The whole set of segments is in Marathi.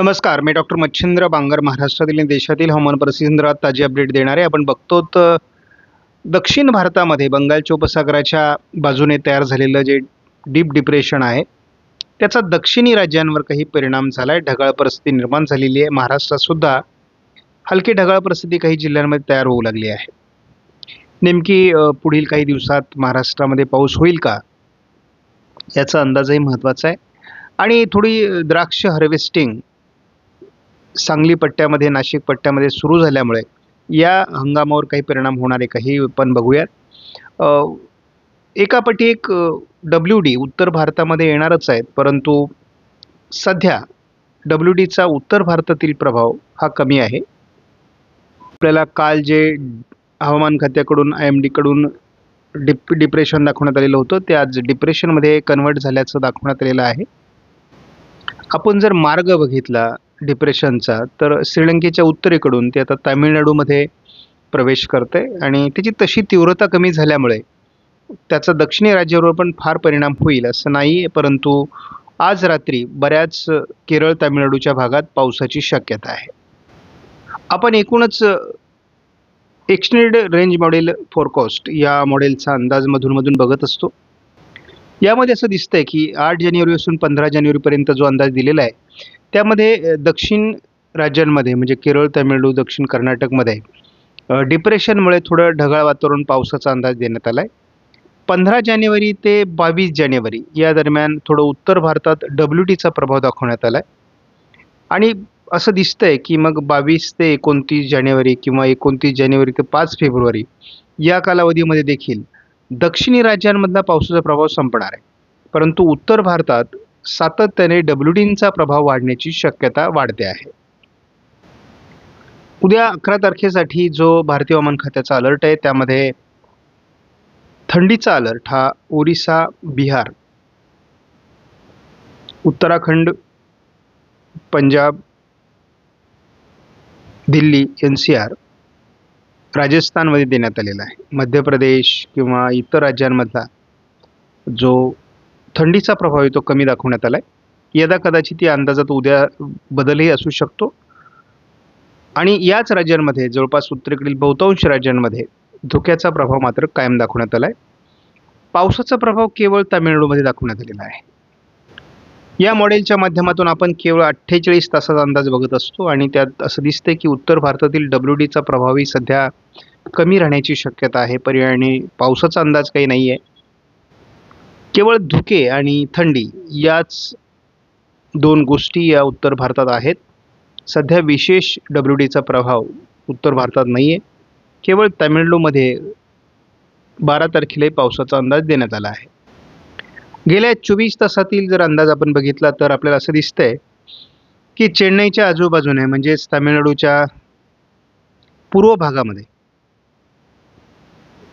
नमस्कार मी डॉक्टर मच्छिंद्र बांगर महाराष्ट्रातील आणि देशातील हवामान परिस्थितींद्रात ताजी अपडेट देणारे आपण बघतो तर दक्षिण भारतामध्ये बंगालच्या उपसागराच्या बाजूने तयार झालेलं जे डीप डिप्रेशन आहे त्याचा दक्षिणी राज्यांवर काही परिणाम झाला आहे ढगाळ परिस्थिती निर्माण झालेली आहे. महाराष्ट्रातसुद्धा हलकी ढगाळ परिस्थिती काही जिल्ह्यांमध्ये तयार होऊ लागली आहे. नेमकी पुढील काही दिवसात महाराष्ट्रामध्ये पाऊस होईल का? याचा अंदाजही महत्त्वाचा आहे. आणि थोडी द्राक्ष हार्वेस्टिंग सांगली पट्ट्यामध्ये नाशिक पट्ट्यामध्ये सुरू झाल्यामुळे या हंगामावर काही परिणाम होणारे काही पण बघूयात. एकापटी एक डब्ल्यू डी उत्तर भारतामध्ये येणारच आहेत परंतु सध्या डब्ल्यू डीचा उत्तर भारतातील प्रभाव हा कमी आहे. आपल्याला काल जे हवामान खात्याकडून आय एम डीकडून डिप डिप्रेशन दाखवण्यात आलेलं होतं ते आज डिप्रेशनमध्ये कन्वर्ट झाल्याचं दाखवण्यात आलेलं आहे. आपण जर मार्ग बघितला डिप्रेशनचा तर श्रीलंकेच्या उत्तरेकडून ते आता तामिळनाडूमध्ये प्रवेश करते आणि त्याची तशी तीव्रता कमी झाल्यामुळे त्याचा दक्षिणी राज्यावर पण फार परिणाम होईल असं नाही आहे परंतु आज रात्री बऱ्याच केरळ तामिळनाडूच्या भागात पावसाची शक्यता आहे. आपण एकूणच एक्सटेंडेड रेंज मॉडेल फोरकास्ट या मॉडेलचा अंदाज मधूनमधून बघत असतो. यामध्ये असं दिसतंय की आठ जानेवारीपासून पंधरा जानेवारीपर्यंत जो अंदाज दिलेला आहे त्यामध्ये दक्षिण राज्यांमध्ये म्हणजे केरळ तामिळनाडू दक्षिण कर्नाटकमध्ये डिप्रेशनमुळे थोडं ढगाळ वातावरण पावसाचा अंदाज देण्यात आला आहे पंधरा जानेवारी ते बावीस जानेवारी या दरम्यान थोडं उत्तर भारतात डब्ल्यू टीचा प्रभाव दाखवण्यात आला आहे आणि असं दिसतं आहे की मग बावीस ते एकोणतीस जानेवारी किंवा एकोणतीस जानेवारी ते पाच फेब्रुवारी या कालावधीमध्ये देखील दक्षिणी राज्यांमधला पावसाचा प्रभाव संपणार आहे. परंतु उत्तर भारतात सातत्याने डब्ल्यूडींचा प्रभाव वाढण्याची शक्यता वाढते आहे. उद्या अकरा तारखेसाठी जो भारतीय हवामान खात्याचा अलर्ट आहे त्यामध्ये थंडीचा अलर्ट हा Orissa Bihar Uttarakhand Punjab Delhi N C R राजस्थानमध्ये देण्यात आलेला आहे. मध्य प्रदेश किंवा इतर राज्यांमधला जो थंडीचा प्रभाव तो कमी दाखवण्यात आला आहे यदा कदाचित या अंदाजात उद्या बदलही असू शकतो. आणि याच राज्यांमध्ये जवळपास उत्तरेकडील बहुतांश राज्यांमध्ये धुक्याचा प्रभाव मात्र कायम दाखवण्यात आला आहे पावसाचा प्रभाव केवळ तामिळनाडूमध्ये दाखवण्यात आलेला आहे. या मॉडेलच्या माध्यमातून आपण केवळ अठ्ठेचाळीस तासाचा अंदाज बघत असतो आणि त्यात असं दिसतंय की उत्तर भारतातील डब्ल्यू डीचा प्रभावही सध्या कमी राहण्याची शक्यता आहे. पर्यायाने पावसाचा अंदाज काही नाही आहे केवळ धुके आणि थंडी याच दोन गोष्टी या उत्तर भारतात आहेत. सध्या विशेष डब्ल्यू डीचा प्रभाव उत्तर भारतात नाही आहे केवळ तामिळनाडूमध्ये बारा तारखेला पावसाचा अंदाज देण्यात आला आहे. गेल्या चोवीस तासातील जर अंदाज आपण बघितला तर आपल्याला असं दिसतंय की चेन्नईच्या आजूबाजूने म्हणजेच तामिळनाडूच्या पूर्व भागामध्ये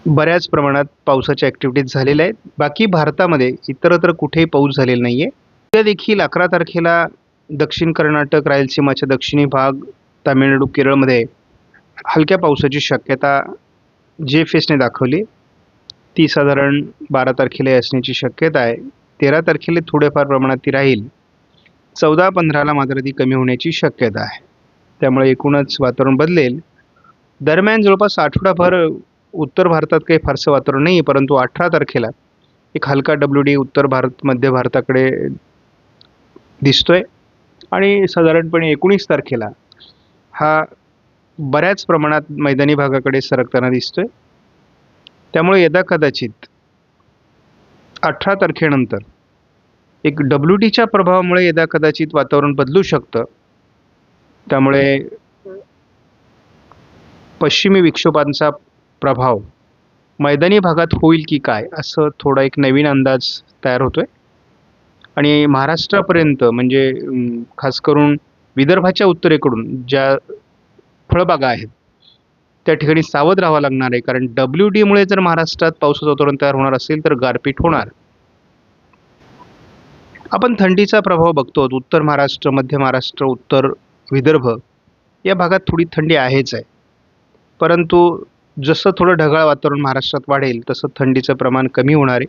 बऱ्याच प्रमाणात पावसाच्या ॲक्टिव्हिटीज झालेल्या आहेत. बाकी भारतामध्ये इतरत्र कुठेही पाऊस झालेला नाही आहे उद्या देखील अकरा तारखेला दक्षिण कर्नाटक रायलसीमाच्या दक्षिणी भाग तामिळनाडू केरळमध्ये हलक्या पावसाची शक्यता जे फेसने दाखवली ती साधारण बारा तारखेला असण्याची शक्यता आहे. तेरा तारखेला थोड्याफार प्रमाणात ती राहील. चौदा पंधराला मात्र ती कमी होण्याची शक्यता आहे. त्यामुळे एकूणच वातावरण बदलेल. दरम्यान जवळपास आठवडाभर उत्तर भारतात काही फारसं वातावरण नाही आहे परंतु अठरा तारखेला एक हलका डब्ल्यू डी उत्तर भारत मध्य भारताकडे दिसतो आहे आणि साधारणपणे एकोणीस तारखेला हा बऱ्याच प्रमाणात मैदानी भागाकडे सरकताना दिसतो आहे त्यामुळे यदा कदाचित अठरा तारखेनंतर एक डब्ल्यू डीच्या प्रभावामुळे यदा कदाचित वातावरण बदलू शकतं. त्यामुळे पश्चिमी विक्षोभांचा प्रभाव. मैदानी भागात होईल की काय असं थोडा एक नवीन अंदाज तयार होतोय. आणि महाराष्ट्रापर्यंत म्हणजे खास करून विदर्भाच्या उत्तरेकडून ज्या फळबागा आहेत त्या ठिकाणी सावध राहावं लागणार आहे. कारण डब्ल्यू डीमुळे जर महाराष्ट्रात पावसाचं वातावरण तयार होणार असेल तर गारपीट होणार. आपण थंडीचा प्रभाव बघतो. उत्तर महाराष्ट्र मध्य महाराष्ट्र उत्तर विदर्भ या भागात थोडी थंडी आहेच आहे. परंतु जसं थोडं ढगाळ वातावरण महाराष्ट्रात वाढेल तसं थंडीचं प्रमाण कमी होणार आहे.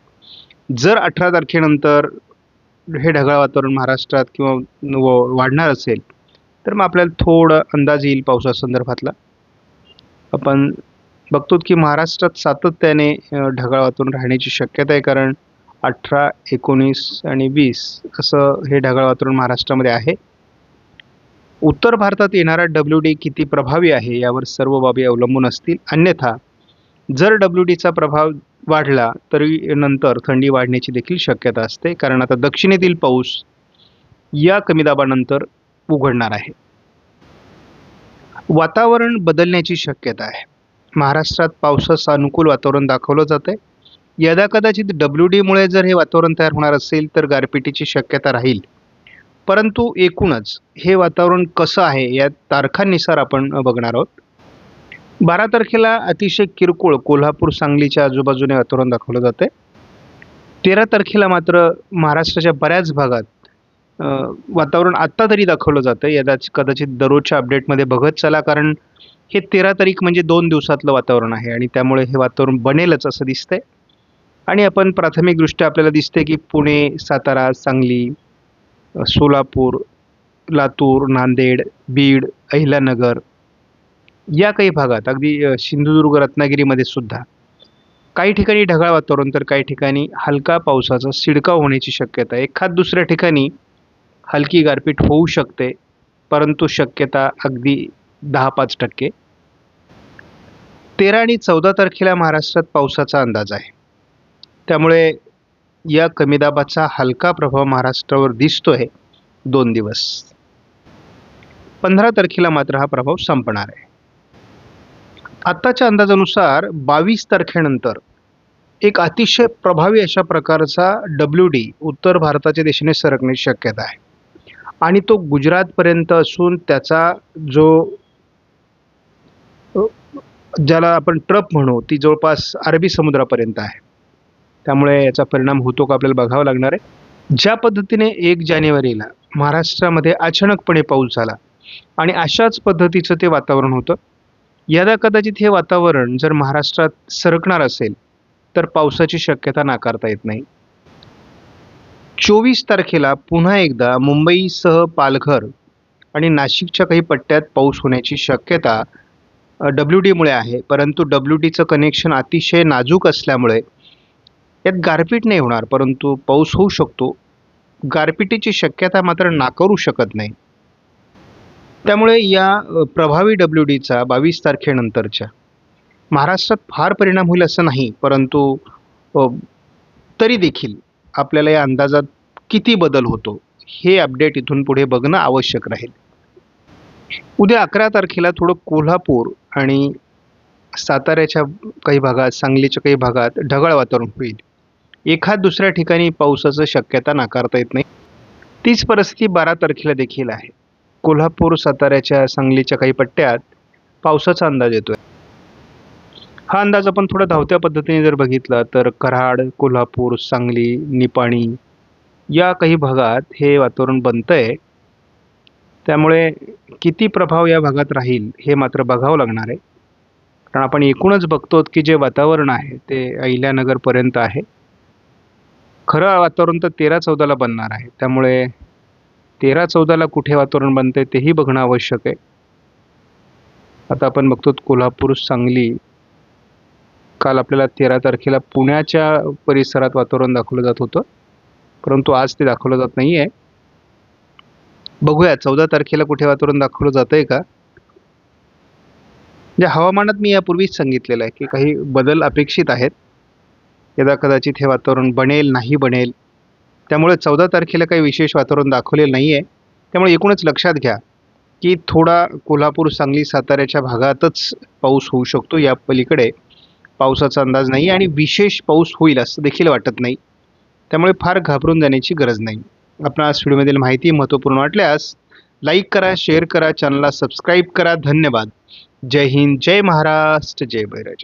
जर अठरा तारखेनंतर हे ढगाळ वातावरण महाराष्ट्रात किंवा व- वाढणार असेल तर मग आपल्याला थोडं अंदाज येईल पावसासंदर्भातला. आपण बघतो की महाराष्ट्रात सातत्याने ढगाळ वातावरण राहण्याची शक्यता आहे कारण अठरा एकोणीस आणि वीस असं हे ढगाळ वातावरण महाराष्ट्रामध्ये आहे. उत्तर भारतात येणारा डब्ल्यू डी किती प्रभावी आहे यावर सर्व बाबी अवलंबून असतील. अन्यथा जर डब्ल्यू डीचा प्रभाव वाढला तरी नंतर थंडी वाढण्याची देखील शक्यता असते. कारण आता दक्षिणेतील पाऊस या कमी दाबानंतर उघडणार आहे. वातावरण बदलण्याची शक्यता आहे. महाराष्ट्रात पावसाचं अनुकूल वातावरण दाखवलं जातं आहे यदा कदाचित डब्ल्यू डीमुळे जर हे वातावरण तयार होणार असेल तर गारपिटीची शक्यता राहील. परंतु एकूणच हे वातावरण कसं आहे या तारखांनुसार आपण बघणार आहोत. बारा तारखेला अतिशय किरकोळ कोल्हापूर सांगलीच्या आजूबाजूने वातावरण दाखवलं जातं आहे तेरा तारखेला मात्र महाराष्ट्राच्या बऱ्याच भागात वातावरण आत्ता तरी दाखवलं जातं यदाच कदाचित दररोजच्या अपडेटमध्ये बघत चला कारण हे तेरा तारीख म्हणजे दोन दिवसातलं वातावरण आहे आणि त्यामुळे हे वातावरण बनेलच असं दिसतंय. आणि आपण प्राथमिकदृष्ट्या आपल्याला दिसते की पुणे सातारा सांगली सोलापूर लातूर नांदेड बीड अहिल्यानगर या काही भागात अगदी सिंधुदुर्ग रत्नागिरीमध्ये सुद्धा काही ठिकाणी ढगाळ वातावरण तर काही ठिकाणी हलका पावसाचा शिडकाव होण्याची शक्यता आहे. एखाद दुसऱ्या ठिकाणी हलकी गारपीट होऊ शकते परंतु शक्यता अगदी दहा पाच टक्के. तेरा आणि चौदा तारखेला महाराष्ट्रात पावसाचा अंदाज आहे. त्यामुळे या कमी दाबाचा हलका प्रभाव महाराष्ट्रावर दिसतोय दोन दिवस. पंधरा तारखेला मात्र हा प्रभाव संपणार आहे. आत्ताच्या अंदाजानुसार बावीस तारखेनंतर एक अतिशय प्रभावी अशा प्रकारचा डब्ल्यू डी उत्तर भारताच्या दिशेने सरकण्याची शक्यता आहे. आणि तो गुजरातपर्यंत असून त्याचा जो ज्याला आपण ट्रप म्हणू ती जवळपास अरबी समुद्रापर्यंत आहे. त्यामुळे याचा परिणाम होतो का आपल्याला बघावं लागणार आहे. ज्या पद्धतीने एक जानेवारीला महाराष्ट्रामध्ये अचानकपणे पाऊस झाला आणि अशाच पद्धतीचं ते वातावरण होतं यदा कदाचित हे वातावरण जर महाराष्ट्रात सरकणार असेल तर पावसाची शक्यता नाकारता येत नाही. चोवीस तारखेला पुन्हा एकदा मुंबईसह पालघर आणि नाशिकच्या काही पट्ट्यात पाऊस होण्याची शक्यता डब्ल्यू डीमुळे आहे. परंतु डब्ल्यू डीचं कनेक्शन अतिशय नाजूक असल्यामुळे यात गारपीट नाही होणार परंतु पाऊस होऊ शकतो. गारपिटीची शक्यता मात्र नाकारू शकत नाही. त्यामुळे या प्रभावी डब्ल्यू डीचा बावीस तारखेनंतरच्या महाराष्ट्रात फार परिणाम होईल असं नाही परंतु तरी देखील आपल्याला या अंदाजात किती बदल होतो हे अपडेट इथून पुढे बघणं आवश्यक राहील. उद्या अकरा तारखेला थोडं कोल्हापूर आणि साताऱ्याच्या काही भागात सांगलीच्या काही भागात ढगाळ वातावरण होईल. एखाद दुसऱ्या ठिकाणी पावसाचं शक्यता नाकारता येत नाही. तीच परिस्थिती बारा तारखेला देखील आहे. कोल्हापूर साताऱ्याच्या सांगलीच्या काही पट्ट्यात पावसाचा अंदाज येतोय. हा अंदाज आपण थोडा धावत्या पद्धतीने जर बघितला तर कराड कोल्हापूर सांगली निपाणी या काही भागात हे वातावरण बनतंय. त्यामुळे किती प्रभाव या भागात राहील हे मात्र बघावं लागणार आहे. कारण आपण एकूणच बघतो की जे वातावरण आहे ते अहिल्यानगरपर्यंत आहे. खरं वातावरण तर तेरा चौदाला बनणार आहे. त्यामुळे तेरा चौदाला कुठे वातावरण बनतंय तेही बघणं आवश्यक आहे. आता आपण बघतो कोल्हापूर सांगली. काल आपल्याला तेरा तारखेला पुण्याच्या परिसरात वातावरण दाखवलं जात होतं. परंतु आज ते दाखवलं जात नाही आहे बघूया चौदा तारखेला कुठे वातावरण दाखवलं जात आहे का? म्हणजे हवामानात मी यापूर्वीच सांगितलेलं आहे की काही बदल अपेक्षित आहेत. यदा कदाचित हे वातावरण बनेल नाही बनेल. त्यामुळे चौदा तारखेला काही विशेष वातावरण दाखवलेलं नाही आहे त्यामुळे एकूणच लक्षात घ्या की थोडा कोल्हापूर सांगली साताऱ्याच्या भागातच पाऊस होऊ शकतो. या पलीकडे पावसाचा अंदाज नाही आणि विशेष पाऊस होईल असं देखील वाटत नाही. त्यामुळे फार घाबरून जाण्याची गरज नाही. आपणास व्हिडिओमधील माहिती महत्त्वपूर्ण वाटल्यास लाईक करा शेअर करा चॅनलला सबस्क्राईब करा. धन्यवाद. जय हिंद जय महाराष्ट्र जय बैराज.